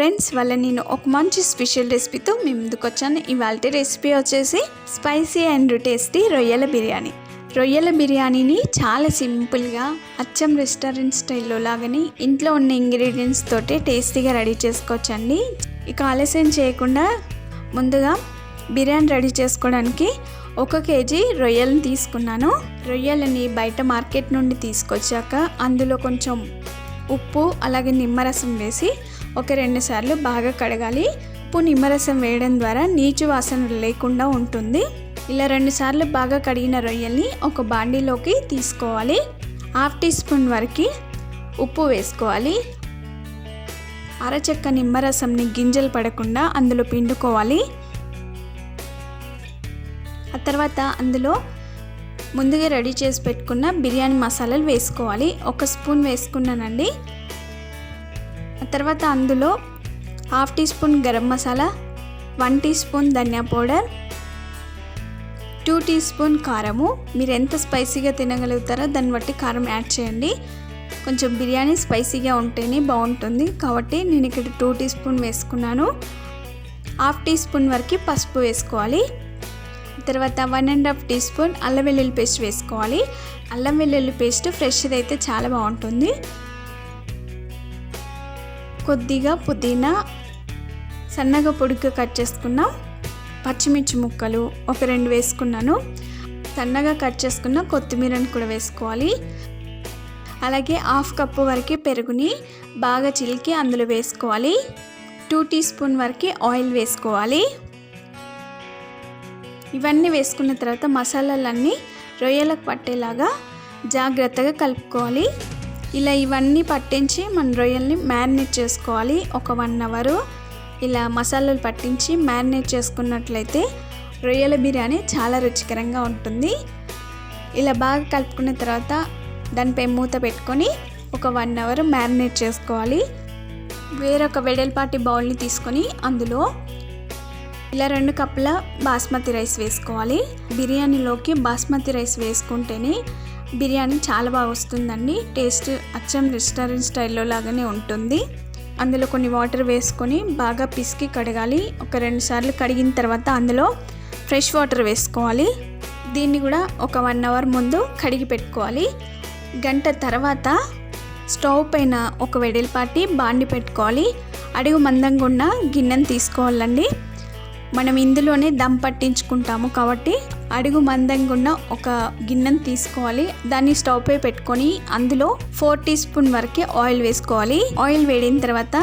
Friends వల్ల నేను ఒక మంచి స్పెషల్ రెసిపీతో మీ ముందుకు వచ్చాను ఇవాళ రెసిపీ వచ్చేసి స్పైసీ అండ్ టేస్టీ రొయ్యల బిర్యానీ. రొయ్యల బిర్యానీని చాలా సింపుల్గా అచ్చం రెస్టారెంట్ స్టైల్లో లాగానే ఇంట్లో ఉన్న ఇంగ్రీడియంట్స్ తోటి టేస్టీగా రెడీ చేసుకోవచ్చండి. ఇక ఆలస్యం చేయకుండా ముందుగా బిర్యానీ రెడీ చేసుకోవడానికి ఒక కేజీ రొయ్యలను తీసుకున్నాను. రొయ్యలని బయట మార్కెట్ నుండి తీసుకొచ్చాక అందులో కొంచెం ఉప్పు అలాగే నిమ్మరసం వేసి ఒక రెండు సార్లు బాగా కడగాలి. ఉప్పు నిమ్మరసం వేయడం ద్వారా నీచు వాసన లేకుండా ఉంటుంది. ఇలా రెండు సార్లు బాగా కడిగిన రొయ్యల్ని ఒక బాండీలోకి తీసుకోవాలి. హాఫ్ టీ స్పూన్ వరకు ఉప్పు వేసుకోవాలి. అరచెక్క నిమ్మరసంని గింజలు పడకుండా అందులో పిండుకోవాలి. ఆ తర్వాత అందులో ముందుగా రెడీ చేసి పెట్టుకున్న బిర్యానీ మసాలాలు వేసుకోవాలి. ఒక స్పూన్ వేసుకున్నానండి. తర్వాత అందులో half teaspoon garam masala one teaspoon dhania powder two teaspoon కారము. మీరు ఎంత స్పైసీగా తినగలుగుతారో దాన్ని బట్టి కారం యాడ్ చేయండి. కొంచెం బిర్యానీ స్పైసీగా ఉంటేనే బాగుంటుంది. కాబట్టి నేను ఇక్కడ టూ టీ స్పూన్ వేసుకున్నాను. హాఫ్ టీ స్పూన్ వరకు పసుపు వేసుకోవాలి. తర్వాత one and half teaspoon అల్లం వెల్లుల్లి పేస్ట్ వేసుకోవాలి. అల్లం వెల్లుల్లి పేస్ట్ ఫ్రెష్ది అయితే చాలా బాగుంటుంది. కొద్దిగా పుదీనా సన్నగా పొడిగా కట్ చేసుకున్న పచ్చిమిర్చి ముక్కలు ఒక రెండు వేసుకున్నాను. సన్నగా కట్ చేసుకున్న కొత్తిమీరని కూడా వేసుకోవాలి. అలాగే హాఫ్ కప్పు వరకు పెరుగుని బాగా చిలికి అందులో వేసుకోవాలి. టూ టీ స్పూన్ వరకు ఆయిల్ వేసుకోవాలి. ఇవన్నీ వేసుకున్న తర్వాత మసాలాలన్నీ రొయ్యలకు పట్టేలాగా జాగ్రత్తగా కలుపుకోవాలి. ఇలా ఇవన్నీ పట్టించి మన రొయ్యల్ని మ్యారినేట్ చేసుకోవాలి ఒక వన్ అవరు. ఇలా మసాలాలు పట్టించి మ్యారినేట్ చేసుకున్నట్లయితే రొయ్యల బిర్యానీ చాలా రుచికరంగా ఉంటుంది. ఇలా బాగా కలుపుకున్న తర్వాత దానిపై మూత పెట్టుకొని ఒక వన్ అవర్ మ్యారినేట్ చేసుకోవాలి. వేరొక వెడల్పాటి బౌల్ని తీసుకొని అందులో ఇలా రెండు కప్పుల బాస్మతి రైస్ వేసుకోవాలి. బిర్యానీలోకి బాస్మతి రైస్ వేసుకుంటేనే బిర్యానీ చాలా బాగా వస్తుందండి. టేస్ట్ అచ్చం రెస్టారెంట్ స్టైల్లో లాగానే ఉంటుంది. అందులో కొన్ని వాటర్ వేసుకొని బాగా పిసికి కడగాలి. ఒక రెండు సార్లు కడిగిన తర్వాత అందులో ఫ్రెష్ వాటర్ వేసుకోవాలి. దీన్ని కూడా ఒక వన్ అవర్ ముందు కడిగి పెట్టుకోవాలి. గంట తర్వాత స్టవ్ పైన ఒక వెడల్పాటి బాండి పెట్టుకోవాలి. అడుగు మందంగా ఉన్న గిన్నెను తీసుకోవాలండి. మనం ఇందులోనే దమ్ పట్టించుకుంటాము కాబట్టి అడుగు మందంగా ఉన్న ఒక గిన్నెను తీసుకోవాలి. దాన్ని స్టవ్ పై పెట్టుకొని అందులో ఫోర్ టీ స్పూన్ వరకే ఆయిల్ వేసుకోవాలి. ఆయిల్ వేడిన తర్వాత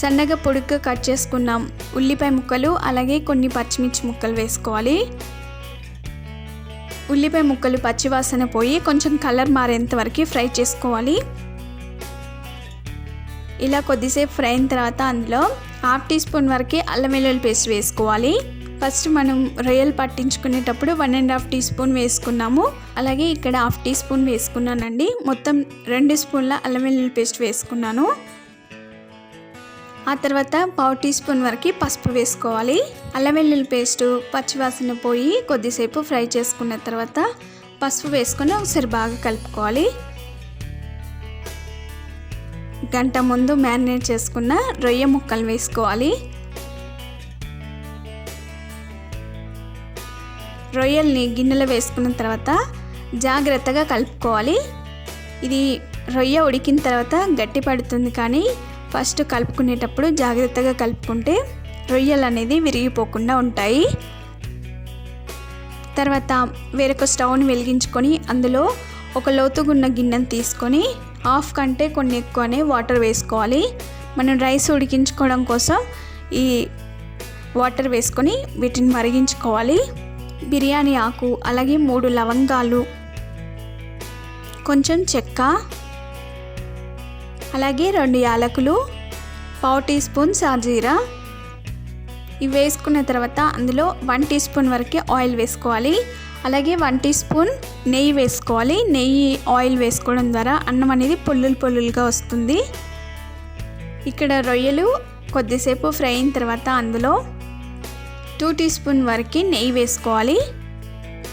సన్నగా పొడుగ్గా కట్ చేసుకున్నాం ఉల్లిపాయ ముక్కలు అలాగే కొన్ని పచ్చిమిర్చి ముక్కలు వేసుకోవాలి. ఉల్లిపాయ ముక్కలు పచ్చివాసన పోయి కొంచెం కలర్ మారేంత వరకు ఫ్రై చేసుకోవాలి. ఇలా కొద్దిసేపు ఫ్రై అయిన తర్వాత అందులో హాఫ్ టీ స్పూన్ వరకు అల్లం వెల్లుల్లి పేస్ట్ వేసుకోవాలి. ఫస్ట్ మనం రొయ్యలు పట్టించుకునేటప్పుడు one and half teaspoon వేసుకున్నాము. అలాగే ఇక్కడ హాఫ్ టీ స్పూన్ వేసుకున్నానండి. మొత్తం రెండు స్పూన్ల అల్లం వెల్లుల్లి పేస్ట్ వేసుకున్నాను. ఆ తర్వాత పావు టీ స్పూన్ వరకు పసుపు వేసుకోవాలి. అల్లం వెల్లుల్లి పేస్ట్ పచ్చివాసన పోయి కొద్దిసేపు ఫ్రై చేసుకున్న తర్వాత పసుపు వేసుకొని ఒకసారి బాగా కలుపుకోవాలి. గంట ముందు మ్యారినేట్ చేసుకున్న రొయ్య ముక్కలు వేసుకోవాలి. రొయ్యల్ని గిన్నెలో వేసుకున్న తర్వాత జాగ్రత్తగా కలుపుకోవాలి. ఇది రొయ్య ఉడికిన తర్వాత గట్టి పడుతుంది కానీ ఫస్ట్ కలుపుకునేటప్పుడు జాగ్రత్తగా కలుపుకుంటే రొయ్యలు అనేది విరిగిపోకుండా ఉంటాయి. తర్వాత వేరొక స్టవ్ని వెలిగించుకొని అందులో ఒక లోతుగున్న గిన్నెను తీసుకొని హాఫ్ కంటే కొన్ని ఎక్కువనే వాటర్ వేసుకోవాలి. మనం రైస్ ఉడికించుకోవడం కోసం ఈ వాటర్ వేసుకొని వీటిని మరిగించుకోవాలి. బిర్యానీ ఆకు అలాగే మూడు లవంగాలు కొంచెం చెక్క అలాగే రెండు యాలకులు పావు టీ స్పూన్ సాజీరా. ఇవి వేసుకున్న తర్వాత అందులో వన్ టీ స్పూన్ వరకే ఆయిల్ వేసుకోవాలి. అలాగే వన్ టీ స్పూన్ నెయ్యి వేసుకోవాలి. నెయ్యి ఆయిల్ వేసుకోవడం ద్వారా అన్నం అనేది పొల్లులు పొల్లులుగా వస్తుంది. ఇక్కడ రొయ్యలు కొద్దిసేపు ఫ్రై అయిన తర్వాత అందులో టూ టీ స్పూన్ వరకు నెయ్యి వేసుకోవాలి.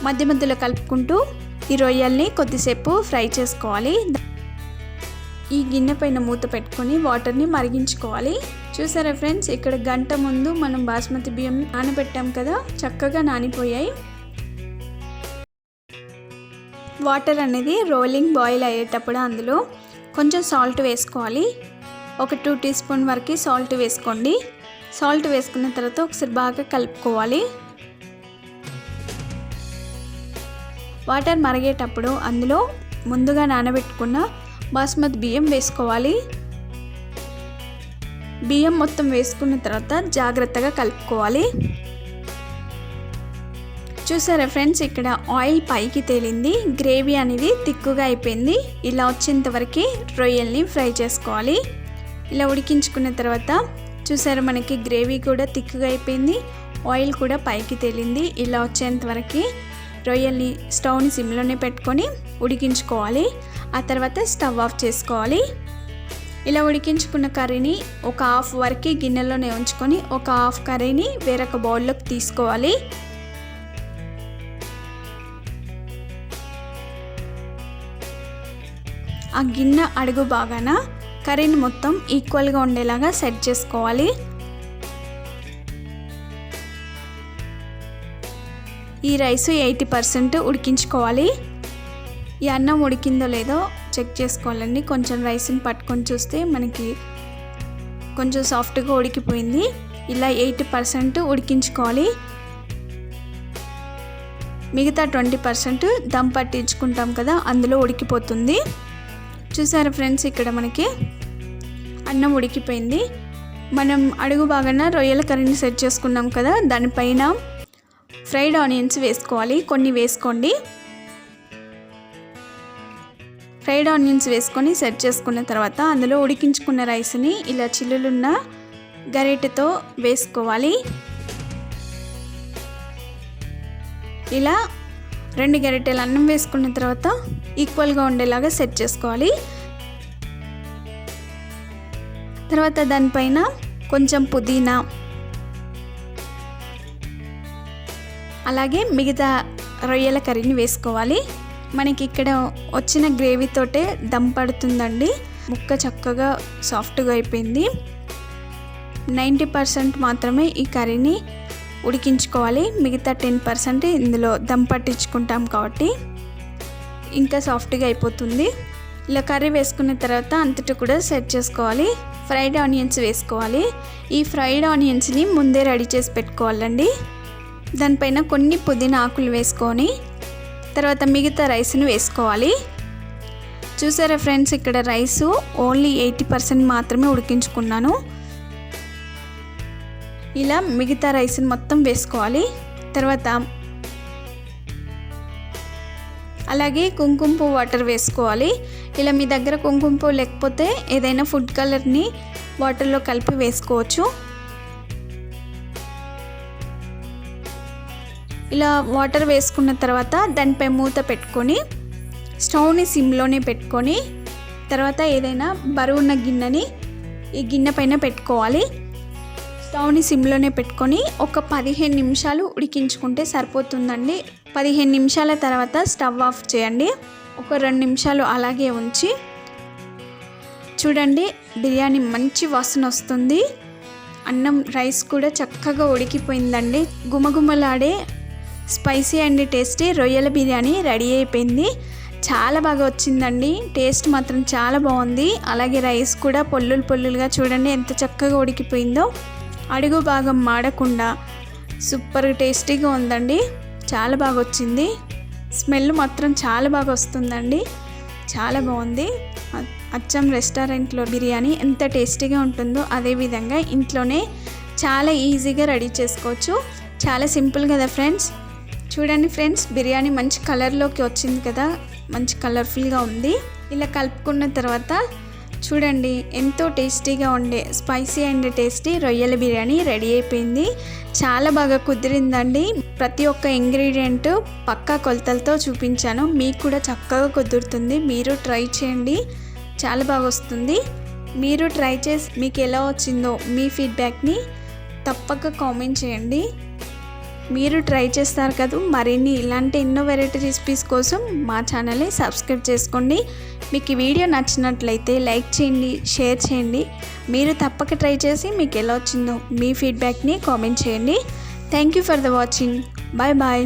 మధ్య మధ్యలో కలుపుకుంటూ ఈ రొయ్యల్ని కొద్దిసేపు ఫ్రై చేసుకోవాలి. ఈ గిన్నె పైన మూత పెట్టుకొని వాటర్ని మరిగించుకోవాలి. చూసారా ఫ్రెండ్స్? ఇక్కడ గంట ముందు మనం బాస్మతి బియ్యం నానబెట్టాం కదా? చక్కగా నానిపోయాయి. వాటర్ అనేది రోలింగ్ బాయిల్ అయ్యేటప్పుడు అందులో కొంచెం సాల్ట్ వేసుకోవాలి. ఒక టూ టీ స్పూన్ వరకు సాల్ట్ వేసుకోండి. సాల్ట్ వేసుకున్న తర్వాత ఒకసారి బాగా కలుపుకోవాలి. వాటర్ మరిగేటప్పుడు అందులో ముందుగా నానబెట్టుకున్న బాస్మతి బియ్యం వేసుకోవాలి. బియ్యం మొత్తం వేసుకున్న తర్వాత జాగ్రత్తగా కలుపుకోవాలి. చూసారా ఫ్రెండ్స్ ఇక్కడ ఆయిల్ పైకి తేలింది. గ్రేవీ అనేది తిక్కుగా అయిపోయింది. ఇలా వచ్చేంత వరకు రొయ్యల్ని ఫ్రై చేసుకోవాలి. ఇలా ఉడికించుకున్న తర్వాత చూసారా మనకి గ్రేవీ కూడా తిక్కుగా అయిపోయింది. ఆయిల్ కూడా పైకి తేలింది. ఇలా వచ్చేంత వరకు రొయ్యల్ని స్టవ్ని సిమ్లోనే పెట్టుకొని ఉడికించుకోవాలి. ఆ తర్వాత స్టవ్ ఆఫ్ చేసుకోవాలి. ఇలా ఉడికించుకున్న కర్రీని ఒక హాఫ్ వరకు గిన్నెలోనే ఉంచుకొని ఒక హాఫ్ కర్రీని వేరొక బౌల్లోకి తీసుకోవాలి. ఆ గిన్నె అడుగు బాగాన కర్రీని మొత్తం ఈక్వల్గా ఉండేలాగా సెట్ చేసుకోవాలి. ఈ రైస్ ఎయిటీ పర్సెంట్ ఉడికించుకోవాలి. ఈ అన్నం ఉడికిందో లేదో చెక్ చేసుకోవాలండి. కొంచెం రైస్ని పట్టుకొని చూస్తే మనకి కొంచెం సాఫ్ట్గా ఉడికిపోయింది. ఇలా ఎయిటీ పర్సెంట్ ఉడికించుకోవాలి. మిగతా ట్వంటీ పర్సెంట్ దమ్ పట్టించుకుంటాం కదా అందులో ఉడికిపోతుంది. చూసారా ఫ్రెండ్స్ ఇక్కడ మనకి అన్నం ఉడికిపోయింది. మనం అడుగు బాగాన రొయ్యల కర్రీని సెట్ చేసుకున్నాం కదా దానిపైన ఫ్రైడ్ ఆనియన్స్ వేసుకోవాలి. కొన్ని వేసుకోండి. ఫ్రైడ్ ఆనియన్స్ వేసుకొని సెట్ చేసుకున్న తర్వాత అందులో ఉడికించుకున్న రైస్ని ఇలా చిల్లులున్న గరిటెతో వేసుకోవాలి. ఇలా రెండు గరిటెలు అన్నం వేసుకున్న తర్వాత ఈక్వల్గా ఉండేలాగా సెట్ చేసుకోవాలి. తర్వాత దానిపైన కొంచెం పుదీనా అలాగే మిగతా రొయ్యల కర్రీని వేసుకోవాలి. మనకి ఇక్కడ వచ్చిన గ్రేవీతోటే దమ్ పడుతుందండి. ముక్క చక్కగా సాఫ్ట్గా అయిపోయింది. నైంటీ పర్సెంట్ మాత్రమే ఈ కర్రీని ఉడికించుకోవాలి. మిగతా టెన్ పర్సెంట్ ఇందులో దమ్ పట్టించుకుంటాం కాబట్టి. ఇంకా సాఫ్ట్గా అయిపోతుంది. ఇలా కర్రీ వేసుకున్న తర్వాత అంతటి కూడా సెట్ చేసుకోవాలి. ఫ్రైడ్ ఆనియన్స్ వేసుకోవాలి. ఈ ఫ్రైడ్ ఆనియన్స్ని ముందే రెడీ చేసి పెట్టుకోవాలండి. దానిపైన కొన్ని పుదీనా ఆకులు వేసుకొని తర్వాత మిగతా రైస్ని వేసుకోవాలి. చూసారా ఫ్రెండ్స్ ఇక్కడ రైసు ఓన్లీ ఎయిటీ పర్సెంట్ మాత్రమే ఉడికించుకున్నాను. ఇలా మిగతా రైస్ని మొత్తం వేసుకోవాలి. తర్వాత అలాగే కుంకుమ పువ్వు వాటర్ వేసుకోవాలి. ఇలా మీ దగ్గర కుంకుమ పువ్వు లేకపోతే ఏదైనా ఫుడ్ కలర్ని వాటర్లో కలిపి వేసుకోవచ్చు. ఇలా వాటర్ వేసుకున్న తర్వాత దానిపై మూత పెట్టుకొని స్టవ్ని సిమ్లోనే పెట్టుకొని తర్వాత ఏదైనా బరువున్న గిన్నెని ఈ గిన్నె పైన పెట్టుకోవాలి. స్టవ్ని సిమ్లోనే పెట్టుకొని ఒక పదిహేను నిమిషాలు ఉడికించుకుంటే సరిపోతుందండి. పదిహేను నిమిషాల తర్వాత స్టవ్ ఆఫ్ చేయండి. ఒక రెండు నిమిషాలు అలాగే ఉంచి చూడండి బిర్యానీ మంచి వాసన వస్తుంది. అన్నం రైస్ కూడా చక్కగా ఉడికిపోయిందండి. గుమగుమలాడే స్పైసీ అండ్ టేస్టీ రొయ్యల బిర్యానీ రెడీ అయిపోయింది. చాలా బాగా వచ్చిందండి. టేస్ట్ మాత్రం చాలా బాగుంది. అలాగే రైస్ కూడా పొల్లులు పొల్లులుగా చూడండి ఎంత చక్కగా ఉడికిపోయిందో. అడుగు భాగం మాడకుండా సూపర్ టేస్టీగా ఉందండి. చాలా బాగా వచ్చింది స్మెల్ మాత్రం చాలా బాగా వస్తుందండి చాలా బాగుంది. అచ్చం రెస్టారెంట్లో బిర్యానీ ఎంత టేస్టీగా ఉంటుందో అదేవిధంగా ఇంట్లోనే చాలా ఈజీగా రెడీ చేసుకోవచ్చు. చాలా సింపుల్ కదా ఫ్రెండ్స్? చూడండి ఫ్రెండ్స్ బిర్యానీ మంచి కలర్లోకి వచ్చింది కదా? మంచి కలర్ఫుల్గా ఉంది. ఇలా కలుపుకున్న తర్వాత చూడండి ఎంతో టేస్టీగా ఉండే స్పైసీ అండ్ టేస్టీ రొయ్యల బిర్యానీ రెడీ అయిపోయింది. చాలా బాగా కుదిరిందండి. ప్రతి ఒక్క ఇంగ్రీడియంట్ పక్కా కొలతలతో చూపించాను. మీకు కూడా చక్కగా కుదురుతుంది. మీరు ట్రై చేయండి. చాలా బాగా వస్తుంది. మీరు ట్రై చేసి మీకు ఎలా వచ్చిందో మీ ఫీడ్బ్యాక్ని తప్పక కామెంట్ చేయండి. మీరు ట్రై చేస్తారు కదా మరిన్ని ఇలాంటి ఎన్నో వెరైటీ రెసిపీస్ కోసం మా ఛానల్ని సబ్స్క్రైబ్ చేసుకోండి. మీకు ఈ వీడియో నచ్చినట్లయితే లైక్ చేయండి షేర్ చేయండి. మీరు తప్పక ట్రై చేసి మీకు ఎలా వచ్చిందో మీ ఫీడ్బ్యాక్ని కామెంట్ చేయండి. Thank you for the watching bye bye